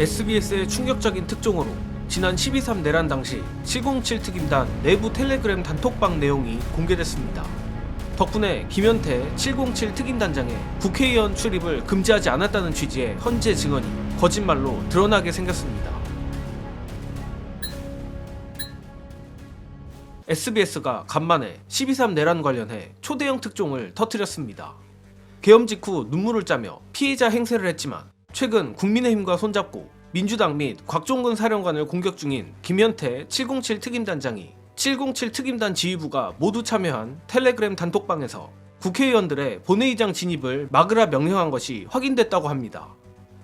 SBS의 충격적인 특종으로 지난 12.3 내란 당시 707 특임단 내부 텔레그램 단톡방 내용이 공개됐습니다. 덕분에 김현태 707 특임단장의 국회의원 출입을 금지하지 않았다는 취지의 헌재 증언이 거짓말로 드러나게 생겼습니다. SBS가 간만에 12.3 내란 관련해 초대형 특종을 터뜨렸습니다. 계엄 직후 눈물을 짜며 피해자 행세를 했지만 최근 국민의힘과 손잡고 민주당 및 곽종근 사령관을 공격 중인 김현태 707 특임단장이 707 특임단 지휘부가 모두 참여한 텔레그램 단톡방에서 국회의원들의 본회의장 진입을 막으라 명령한 것이 확인됐다고 합니다.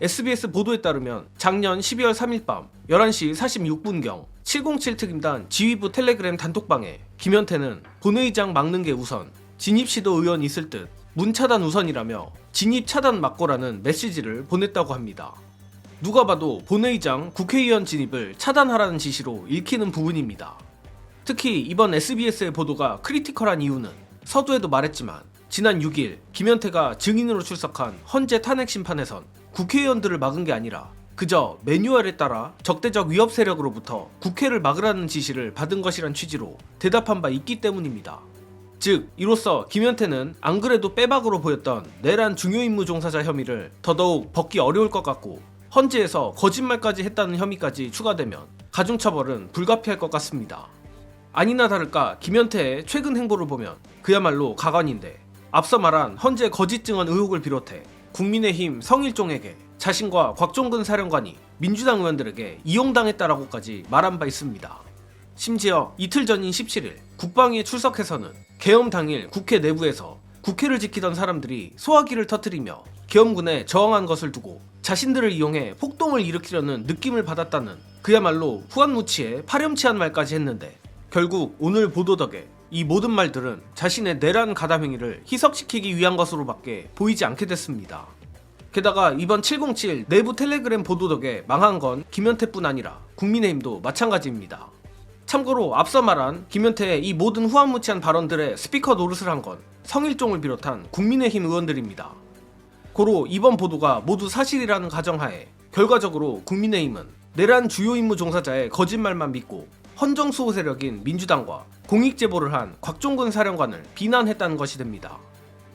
SBS 보도에 따르면 작년 12월 3일 밤 11시 46분경 707 특임단 지휘부 텔레그램 단톡방에 김현태는 본회의장 막는 게 우선 진입 시도 의원 있을 듯 문 차단 우선이라며 진입 차단 막고라는 메시지를 보냈다고 합니다. 누가 봐도 본회의장 국회의원 진입을 차단하라는 지시로 읽히는 부분입니다. 특히 이번 SBS의 보도가 크리티컬한 이유는 서두에도 말했지만 지난 6일 김현태가 증인으로 출석한 헌재 탄핵 심판에선 국회의원들을 막은 게 아니라 그저 매뉴얼에 따라 적대적 위협 세력으로부터 국회를 막으라는 지시를 받은 것이란 취지로 대답한 바 있기 때문입니다. 즉 이로써 김현태는 안 그래도 빼박으로 보였던 내란 중요 임무 종사자 혐의를 더더욱 벗기 어려울 것 같고 헌재에서 거짓말까지 했다는 혐의까지 추가되면 가중처벌은 불가피할 것 같습니다. 아니나 다를까 김현태의 최근 행보를 보면 그야말로 가관인데 앞서 말한 헌재 거짓 증언 의혹을 비롯해 국민의힘 성일종에게 자신과 곽종근 사령관이 민주당 의원들에게 이용당했다라고까지 말한 바 있습니다. 심지어 이틀 전인 17일 국방위에 출석해서는 계엄 당일 국회 내부에서 국회를 지키던 사람들이 소화기를 터뜨리며 계엄군에 저항한 것을 두고 자신들을 이용해 폭동을 일으키려는 느낌을 받았다는 그야말로 후한무치에 파렴치한 말까지 했는데 결국 오늘 보도 덕에 이 모든 말들은 자신의 내란 가담 행위를 희석시키기 위한 것으로밖에 보이지 않게 됐습니다. 게다가 이번 707 내부 텔레그램 보도 덕에 망한 건 김현태뿐 아니라 국민의힘도 마찬가지입니다. 참고로 앞서 말한 김현태의 이 모든 후한무치한 발언들의 스피커 노릇을 한 건 성일종을 비롯한 국민의힘 의원들입니다. 고로 이번 보도가 모두 사실이라는 가정하에 결과적으로 국민의힘은 내란 주요 임무 종사자의 거짓말만 믿고 헌정 수호 세력인 민주당과 공익 제보를 한 곽종근 사령관을 비난했다는 것이 됩니다.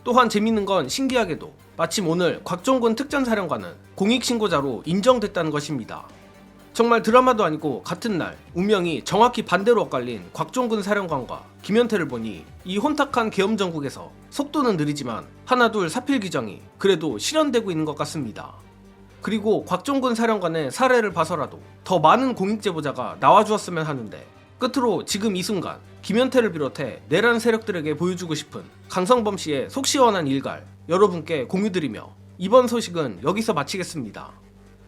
또한 재밌는 건 신기하게도 마침 오늘 곽종근 특전사령관은 공익신고자로 인정됐다는 것입니다. 정말 드라마도 아니고 같은 날 운명이 정확히 반대로 엇갈린 곽종근 사령관과 김현태를 보니 이 혼탁한 계엄 정국에서 속도는 느리지만 하나둘 사필 규정이 그래도 실현되고 있는 것 같습니다. 그리고 곽종근 사령관의 사례를 봐서라도 더 많은 공익 제보자가 나와주었으면 하는데 끝으로 지금 이 순간 김현태를 비롯해 내란 세력들에게 보여주고 싶은 강성범 씨의 속 시원한 일갈 여러분께 공유드리며 이번 소식은 여기서 마치겠습니다.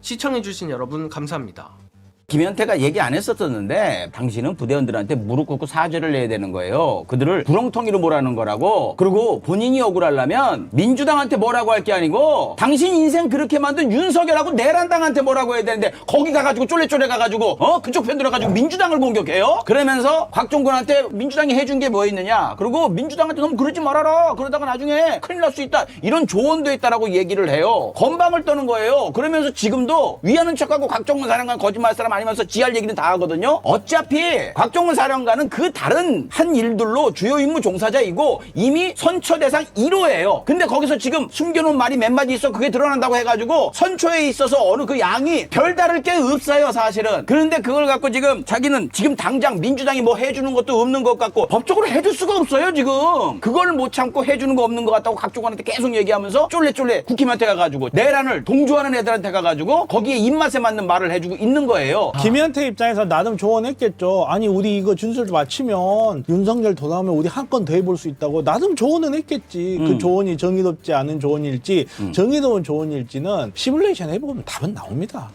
시청해주신 여러분 감사합니다. 김현태가 얘기 안 했었었는데 당신은 부대원들한테 무릎 꿇고 사죄를 내야 되는 거예요. 그들을 구렁텅이로 몰아는 거라고. 그리고 본인이 억울하려면 민주당한테 뭐라고 할 게 아니고 당신 인생 그렇게 만든 윤석열하고 내란당한테 뭐라고 해야 되는데 거기 가가지고 쫄래쫄래 가가지고 어 그쪽 편 들어가지고 민주당을 공격해요. 그러면서 곽종근한테 민주당이 해준 게 뭐 있느냐. 그리고 민주당한테 너무 그러지 말아라. 그러다가 나중에 큰일 날 수 있다. 이런 조언도 있다라고 얘기를 해요. 건방을 떠는 거예요. 그러면서 지금도 위하는 척하고 곽종근 사령관 거짓말 사람 아니 면서 지할 얘기는 다 하거든요. 어차피 곽종근 사령관은 그 다른 한 일들로 주요 임무 종사자이고 이미 선처 대상 1호예요. 근데 거기서 지금 숨겨놓은 말이 몇 마디 있어 그게 드러난다고 해가지고 선처에 있어서 어느 그 양이 별다를 게 없어요 사실은. 그런데 그걸 갖고 지금 자기는 지금 당장 민주당이 뭐 해주는 것도 없는 것 같고 법적으로 해줄 수가 없어요 지금. 그걸 못 참고 해주는 거 없는 것 같다고 곽종근한테 계속 얘기하면서 쫄래쫄래 국힘한테 가가지고 내란을 동조하는 애들한테 가가지고 거기에 입맛에 맞는 말을 해주고 있는 거예요. 김현태 입장에서 나름 조언했겠죠. 아니 우리 이거 준수를 마치면 윤석열 돌아오면 우리 한 건 더 해볼 수 있다고 나름 조언은 했겠지. 그 조언이 정의롭지 않은 조언일지 정의로운 조언일지는 시뮬레이션 해보면 답은 나옵니다.